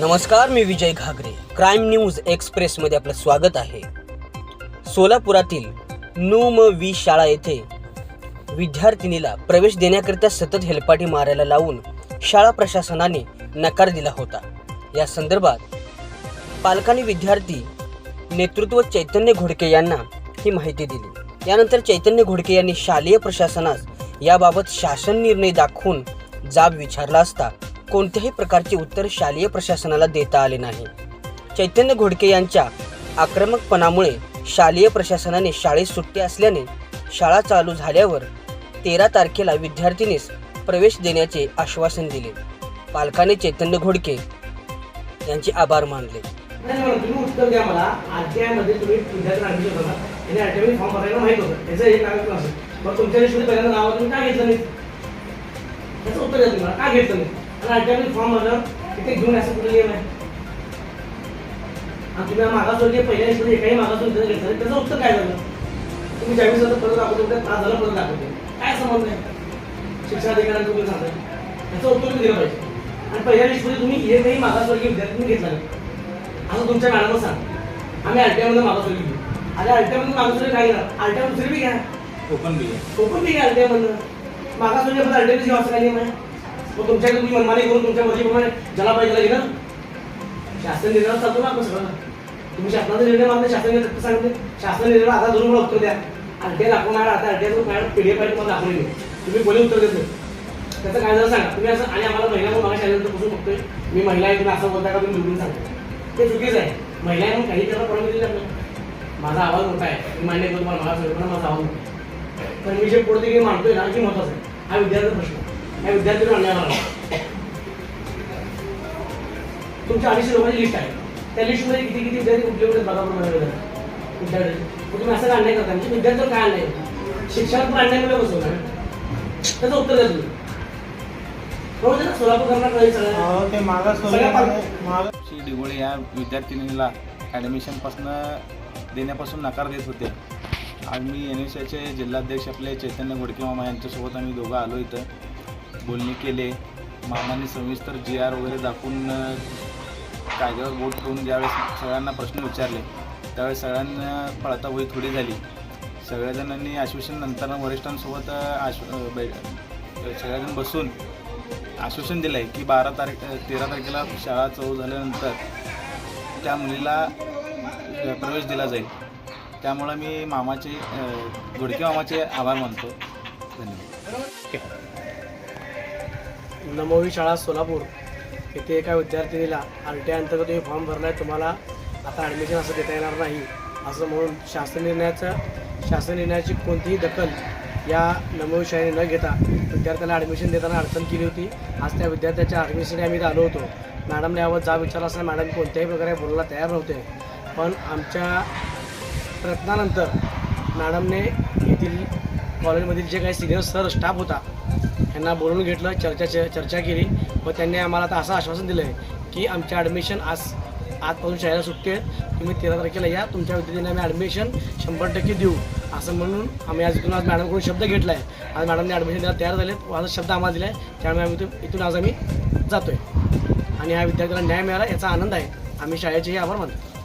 नमस्कार मी विजय घागरे. Crime news एक्सप्रेसमध्ये आपलं स्वागत आहे. सोलापुरातील नूम वी शाळा येथे विद्यार्थिनीला प्रवेश देण्याकरिता सतत हेलपाटी मारायला लावून शाळा प्रशासनाने नकार दिला होता. या संदर्भात पालकांनी विद्यार्थी नेतृत्व चैतन्य घोडके यांना ही माहिती दिली. यानंतर चैतन्य घोडके यांनी शालेय प्रशासनास याबाबत शासन निर्णय दाखवून जाब विचारला असता कोणत्याही प्रकारचे उत्तर शालेय प्रशासनाला देता आले नाही. चैतन्य घोडके यांच्या आक्रमकपणामुळे शालेय प्रशासनाने शाळेत सुट्टी असल्याने शाळा चालू झाल्यावर तेरा तारखेला विद्यार्थिनीस प्रवेश देण्याचे आश्वासन दिले. पालकाने चैतन्य घोडके यांचे आभार मानले. तुम्ही उत्तर द्या मला. आरटीआयमध्ये तुम्ही विद्यार्थी ऍडमिशन करता आणि आरटीआय फॉर्म भरायला माहीत होतं. त्याचं एक कागद असेल मग तुमच्या लिस्टमध्ये पहिल्यांदा नाव तुम्ही का घेतलं नाही? त्याचं उत्तर द्या तुम्हाला का घेतलं नाही? आणि आरटीआय फॉर्म भरलं तिथे घेऊन असं कुठे नियम आहे आणि तुम्ही मागासवर्गीय पहिल्या लिस्टमध्ये एकाही मागासवर्गीय घेतलं नाही, त्याचं उत्तर काय झालं? तुम्ही ज्यावेळेस आता परत दाखवतो त्या त्रास झाला परत दाखवते. काय संबंध आहे? शिक्षण अधिकाऱ्यांना तुम्ही सांगताय त्याचं उत्तर तुम्ही दिलं पाहिजे. आणि पहिल्या लिस्टमध्ये तुम्ही एकही मागासवर्गीय विद्यार्थी घेतला नाही. असं तुमच्या मॅडमला सांग. आम्ही आरटीआयमध्ये मागासवर्गीय घेऊ. आणि आरटीआयमध्ये मागासवर्गीय काय घेणार. आरटीआय दुसरी बी घ्या. ओपन बी ओपन बी घ्या आरटीआय मधनं. मागासवर्गीय असं काही नियम आहे? मग तुमच्याकडे तुम्ही मनमानी करून तुमच्या मर्जीप्रमाणे ज्याला पाहिजे त्याला ना शासन निर्णय चालतो ना आपण सगळं. तुम्ही शासनाचा निर्णय मानते शासन निर्णय सांगते शासन निर्णय आता धरून मला उत्तर द्या अर्ध्या दाखवणार आता अर्ध्याचं मॅडम पीडीएफ आहे तुम्हाला दाखवली नाही. तुम्ही कोणी उत्तर देत नाही. त्याचं काय झालं सांगा. तुम्ही असं आणि आम्हाला महिला म्हणून मला शाळेनंतर बसून बघतोय. मी महिला आहे तुम्ही असं बोलता का तुम्ही दुरून सांगता ते चुकीचं आहे. महिला आहे म्हणून काही त्याला परवानगी दिली आपल्याला माझा आवाज मोठा आहे. मी मान्य करतो मला मला सगळं माझा आवाज मोठा पण मी जे पुढे की मानतोय ना की महत्वाचं आहे. हा विद्यार्थी प्रश्न हा विद्यार्थी अन्याय मला तुमच्या अडीचशे लोकांची लिस्ट आहे त्या लिस्टमध्ये किती किती विद्यार्थी कुठले कुठे बघा पण विद्यार्थी. मग तुम्ही असं अन्याय करता म्हणजे विद्यार्थ्यावर काय अन्याय आहे? शिक्षणात पण अन्यायमध्ये बसवणार त्याचं उत्तर द्या तुम्ही. हो हो, श्री डिगोळे या विद्यार्थिनीला ॲडमिशनपासून देण्यापासून नकार देत होते. आज मी एन एस एचे जिल्हाध्यक्ष आपले चैतन्य घोडके मामा यांच्यासोबत आम्ही दोघं आलो इथं. बोलणी केले. मामाने सविस्तर जी आर वगैरे दाखवून कायद्यावर बोट ठेवून ज्यावेळेस सगळ्यांना प्रश्न विचारले त्यावेळेस सगळ्यांना पळता थोडी झाली. सगळ्याजणांनी आश्वासन नंतर वरिष्ठांसोबत आश आश्व बै बसून आश्वासन दिलं आहे की बारा तारीख तेरा तारखेला शाळा चालू झाल्यानंतर त्या मुलीला प्रवेश दिला जाईल. त्यामुळं मी मामाचे अ, मामाचे आभार मानतो. धन्यवाद. नमोवी शाळा सोलापूर. येथे एका विद्यार्थिनीला आर टी आय अंतर्गत तुम्ही फॉर्म भरला आहे तुम्हाला आता ॲडमिशन असं देता येणार नाही. असं म्हणून शासन निर्णयाचं शासन निर्णयाची कोणतीही दखल या नमोवी शाळेने न घेता विद्यार्थ्याला ॲडमिशन देताना अडचण केली होती. आज त्या विद्यार्थ्याच्या ॲडमिशनसाठी आम्ही आलो होतो. मॅडमने यावर जा विचारला असताना मॅडम कोणत्याही प्रकारे बोलायला तयार नव्हते. पण आमच्या प्रयत्नानंतर मॅडमने येथील कॉलेजमधील जे काही सिनियर सर स्टाफ होता यांना बोलून घेतलं चर्चा चर्चा केली. व त्यांनी आम्हाला आता असं आश्वासन दिलं आहे की आमच्या ॲडमिशन आज आजपासून शाळेला सुट्टी आहे. तुम्ही तेरा तारखेला या. तुमच्या विद्यार्थ्यांना आम्ही ॲडमिशन शंभर टक्के देऊ. असं म्हणून आम्ही आज इथून आज मॅडमकडून शब्द घेतला आहे आज मॅडमने ॲडमिशन द्यायला तयार झालेत. माझा शब्द आम्हाला दिला आहे त्यामुळे आम्ही इथून इथून आज आम्ही जातो आहे आणि ह्या विद्यार्थ्याला न्याय मिळाला याचा आनंद आहे. आम्ही शाळेचेही आभार मानतो.